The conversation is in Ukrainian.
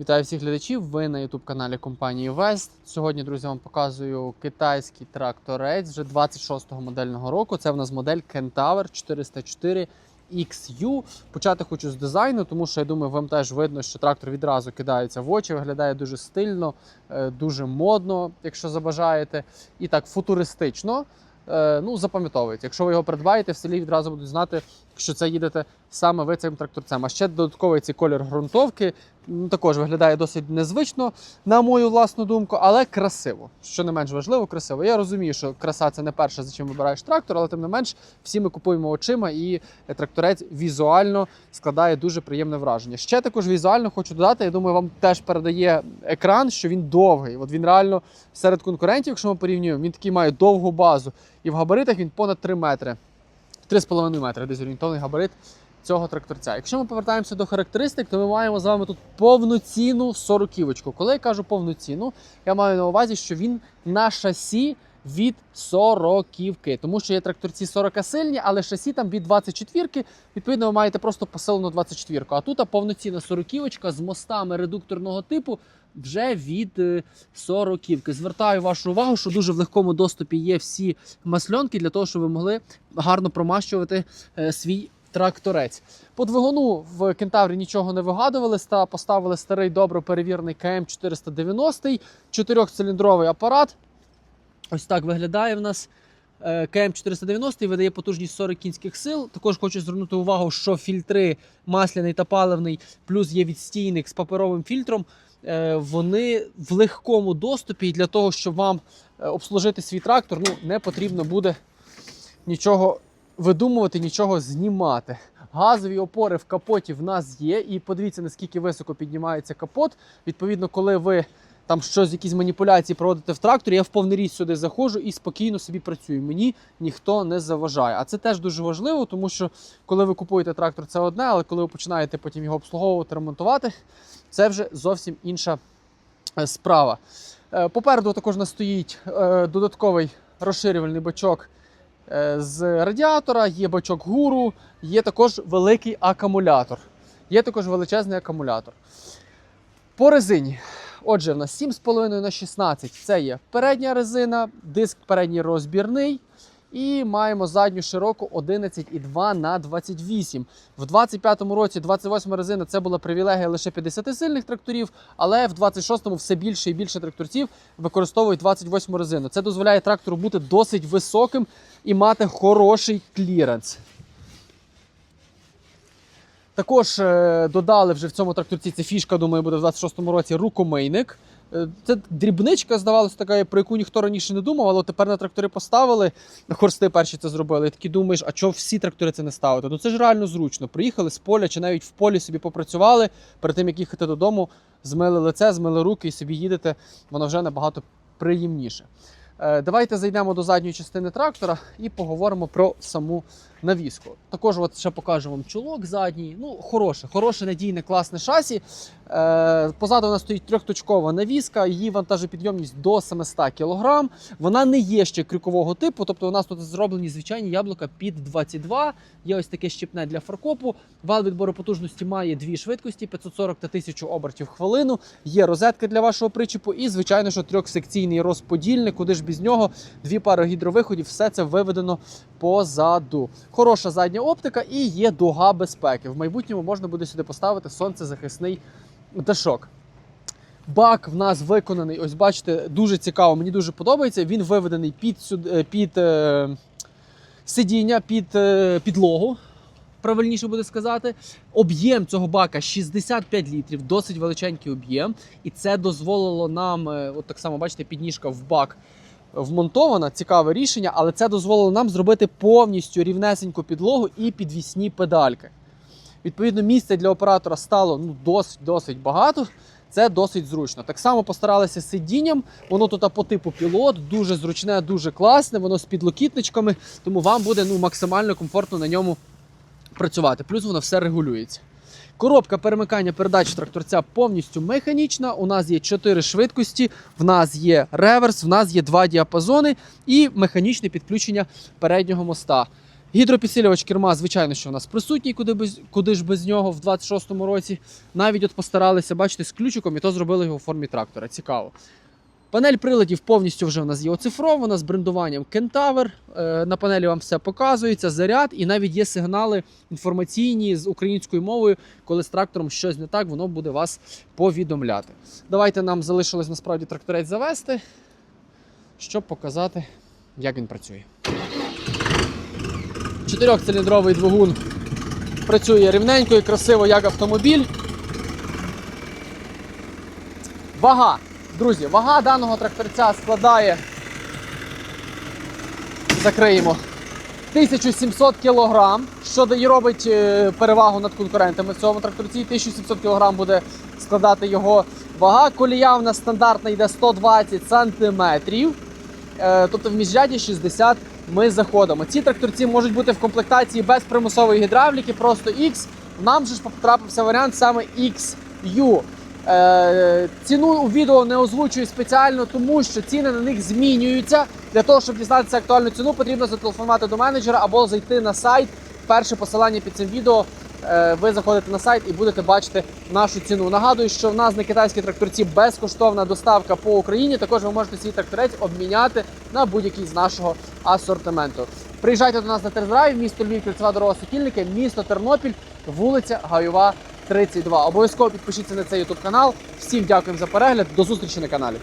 Вітаю всіх глядачів. Ви на youtube каналі компанії West. Сьогодні, друзі, вам показую китайський тракторець вже 26-го модельного року. Це в нас модель Kentaur 404 XU. Почати хочу з дизайну, тому що я думаю, вам теж видно, що трактор відразу кидається в очі, виглядає дуже стильно, е, дуже модно, якщо забажаєте, і так футуристично. Е, Ну, запам'ятовуйте. Якщо ви його придбаєте, в селі відразу будуть знати, що це їдете саме ви цим тракторцем. А ще додатковий цей колір ґрунтовки ну, також виглядає досить незвично, на мою власну думку, але красиво. Що не менш важливо, красиво. Я розумію, що краса це не перше, за чим вибираєш трактор, але тим не менш, всі ми купуємо очима, і тракторець візуально складає дуже приємне враження. Ще також візуально хочу додати. Я думаю, вам теж передає екран, що він довгий. От він реально серед конкурентів, якщо ми порівнюємо, він такий має довгу базу. І в габаритах він понад 3 метри. 3,5 метри, десь орієнтовний габарит цього тракторця. Якщо ми повертаємося до характеристик, то ми маємо з вами тут повноцінну сороківочку. Коли я кажу повноцінну, я маю на увазі, що він на шасі від сороківки. Тому що є тракторці 40 сильні, але шасі там від 24-ки. Відповідно, ви маєте просто посилену 24-ку. А тут повноцінна сороківочка з мостами редукторного типу. Вже від е, сороківки. Звертаю вашу увагу, що дуже в легкому доступі є всі масльонки для того, щоб ви могли гарно промащувати е, свій тракторець. По двигуну в кентаврі нічого не вигадували, ста поставили старий добре перевірений КМ 490 чотирьохциліндровий апарат. Ось так виглядає в нас. Е, КМ 490 видає потужність 40 кінських сил. Також хочу звернути увагу, що фільтри масляний та паливний, плюс є відстійник з паперовим фільтром. Е, Вони в легкому доступі і для того, щоб вам е, обслужити свій трактор, ну не потрібно буде нічого видумувати, нічого знімати. Газові опори в капоті в нас є, і подивіться, наскільки високо піднімається капот. Відповідно, коли ви там щось, якісь маніпуляції проводите в тракторі, я в повний ріст сюди заходжу і спокійно собі працюю. Мені ніхто не заважає. А це теж дуже важливо, тому що коли ви купуєте трактор, це одне, але коли ви починаєте потім його обслуговувати, ремонтувати, це вже зовсім інша е, справа. Е, Попереду також у нас стоїть е, додатковий розширювальний бачок з радіатора, є бачок гуру, є також великий акумулятор. Є також величезний акумулятор. По резині. Отже, в нас 7,5 на 16 це є передня резина, диск передній розбірний. І маємо задню широку 11,2 на 28. В 25-му році 28 резина це була привілегія лише 50 сильних тракторів, але в 26-му все більше і більше тракторців використовують 28 резину. Це дозволяє трактору бути досить високим і мати хороший кліренс. Також е, додали вже в цьому тракторці, це фішка, думаю, буде в 26-му році рукомийник. Е, Це дрібничка, здавалося, така, про яку ніхто раніше не думав, але тепер на трактори поставили. Хорсти перші це зробили. І такі думаєш, а чого всі трактори це не ставити? Ну це ж реально зручно. Приїхали з поля чи навіть в полі собі попрацювали. Перед тим як їхати додому, змили лице, змили руки і собі їдете. Воно вже набагато приємніше. Е, Давайте зайдемо до задньої частини трактора і поговоримо про саму навіску. Також от ще покажу вам чулок задній. Ну, хороше, хороше, надійне, класне шасі. Е, Позаду у нас стоїть трьохточкова навіска, її вантажопідйомність до 700 кг. Вона не є ще крюкового типу, тобто у нас тут зроблені звичайні яблука під 22. Є ось таке щепне для фаркопу. Вал відбору потужності має дві швидкості 540 та 1000 обертів хвилину. Є розетка для вашого причіпу, і, звичайно, що трьохсекційний розподільник, куди ж без нього дві пари гідровиходів, все це виведено позаду. Хороша задня оптика і є дуга безпеки. В майбутньому можна буде сюди поставити сонцезахисний дашок. Бак в нас виконаний, ось бачите, дуже цікаво, мені дуже подобається. Він виведений під, е, під е, сидіння, під е, підлогу. Правильніше буде сказати, об'єм цього бака 65 літрів, досить величенький об'єм, і це дозволило нам, от так само бачите, підніжка в бак вмонтована, цікаве рішення, але це дозволило нам зробити повністю рівнесеньку підлогу і підвісні педальки. Відповідно, місця для оператора стало ну, досить досить багато. Це досить зручно. Так само постаралися з сидінням. Воно тут по типу пілот, дуже зручне, дуже класне, воно з підлокітничками, тому вам буде ну, максимально комфортно на ньому працювати. Плюс воно все регулюється. Коробка перемикання передач тракторця повністю механічна. У нас є 4 швидкості, в нас є реверс, в нас є два діапазони і механічне підключення переднього моста. Гідропідсилювач керма, звичайно, що в нас присутній, куди, без, куди ж без нього в 26-му році. Навіть от постаралися, бачите, з ключиком і то зробили його у формі трактора. Цікаво. Панель приладів повністю вже у нас є оцифрована з брендуванням Kentaur. Е, На панелі вам все показується, заряд, і навіть є сигнали інформаційні з українською мовою, коли з трактором щось не так, воно буде вас повідомляти. Давайте нам залишилось насправді тракторець завести, щоб показати, як він працює. Чотирьохциліндровий двигун працює рівненько і красиво, як автомобіль. Вага. Друзі, вага даного тракторця складає. Закриємо. 1700 кг, що дає робить е, перевагу над конкурентами в цьому тракторці. 1700 кг буде складати його вага. Колія в нас стандартна йде 120 см. Е, тобто в міжряді 60 ми заходимо. Ці тракторці можуть бути в комплектації без примусової гідравліки, просто X. Нам же ж потрапився варіант саме XU. Е, ціну у відео не озвучую спеціально, тому що ціни на них змінюються. Для того, щоб дізнатися актуальну ціну, потрібно зателефонувати до менеджера або зайти на сайт. Перше посилання під цим відео. Е, Ви заходите на сайт і будете бачити нашу ціну. Нагадую, що в нас на китайські тракторці безкоштовна доставка по Україні. Також ви можете свій тракторець обміняти на будь-який з нашого асортименту. Приїжджайте до нас на тест-драйв, місто Львів, кільцева дорога Сокільники, місто Тернопіль, вулиця Гайова, 32. Обов'язково підпишіться на цей YouTube канал. Всім дякуємо за перегляд. До зустрічі на каналі.